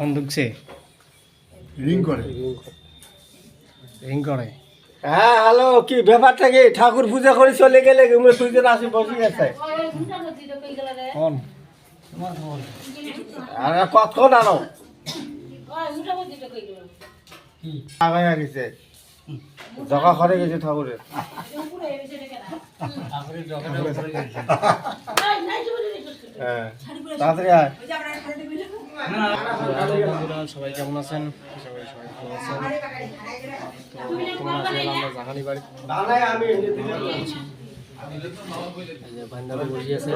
Phone ঢুকছে ring করে। Ring করে। হ্যাঁ হ্যালো কি ব্যাপারটা কি? ঠাকুর পূজা করে চলে গেলে তোমরা দুইজন আসি বসে গেছে। কোন? আর কতক্ষণ আনো আগায় গেছে জগা করে গেছে ঠাকুরের। হ্যাঁ। তাড়াতাড়ি সবাই কেমন আছেন? সবাই সবাই ভালো আছেন। তো বর্তমানে আছি হলো আমরা জাহানি বাড়ি ভান্ডারে বসে আছে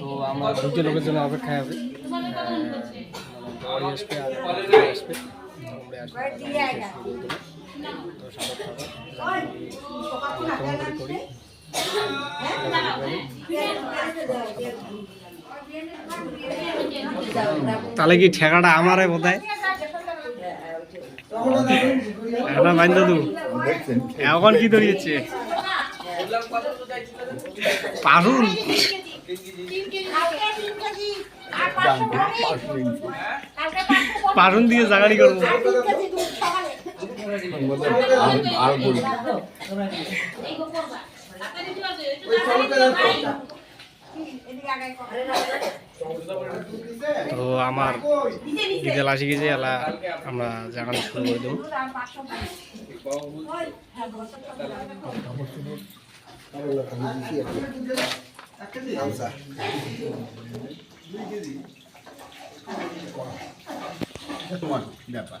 তো আমরা দুটো লোকের জন্য আছি। গাড়ি আসবে আর আসবে। তো সাদা খাবার কেমন করে। করি। তাহলে কি ঠেকাটা আমারে বোধহয়? একটা বাইন্দা দু এখন কি ধরিয়েছে পারুন পারুন দিয়ে জাগাড়ি করব। আর তো আমার বিকেল আসি গেছে এলা আমরা জাগানো শুরু করে দেবো। ব্যাপার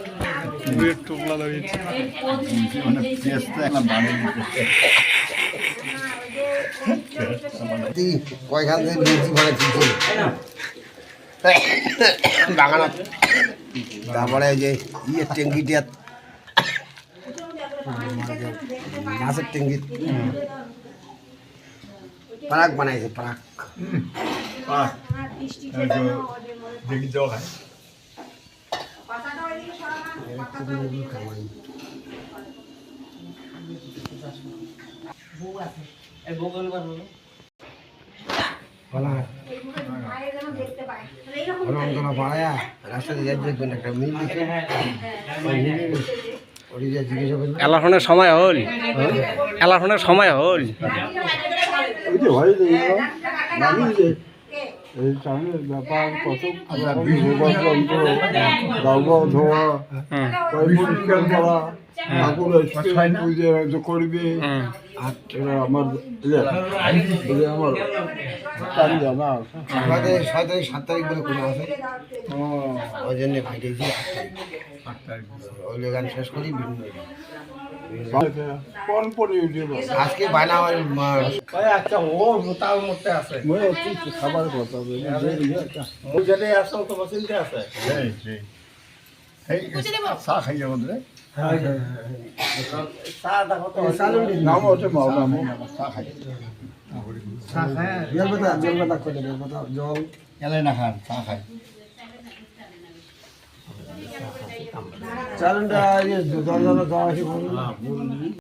ফুরের টোপলা থেকে বেশি বাগানত তারপরে এই যে ইয়ে ট্যাঙ্কিটা মাছের ট্যাঙ্কি পারাক বানাইছে পারাক পাঁচ দেখি জল হয় এলাফোনের সময় হল। এলাফোনের সময় হল। এই চানের ব্যাপার কত ভূগর্ভযন্ত্র গাও ধোয়া পরিষ্কার করা হয় করবে আমার আমার আমাদের ছয় তারিখ সাত তারিখ বলে কোনো আছে? ও, ওই জন্য আট তারিখ। ওই গান শেষ করি বিভিন্ন আজকে ওই আচ্ছা ও তার মধ্যে আছে। মই অতি খাবার কথা মুই যদি আসো তো আছে। এই এই। খাই যাব রে জল। এলাই না খান চা খাই। চালনটা ইয়ে দরজা দেওয়া আছে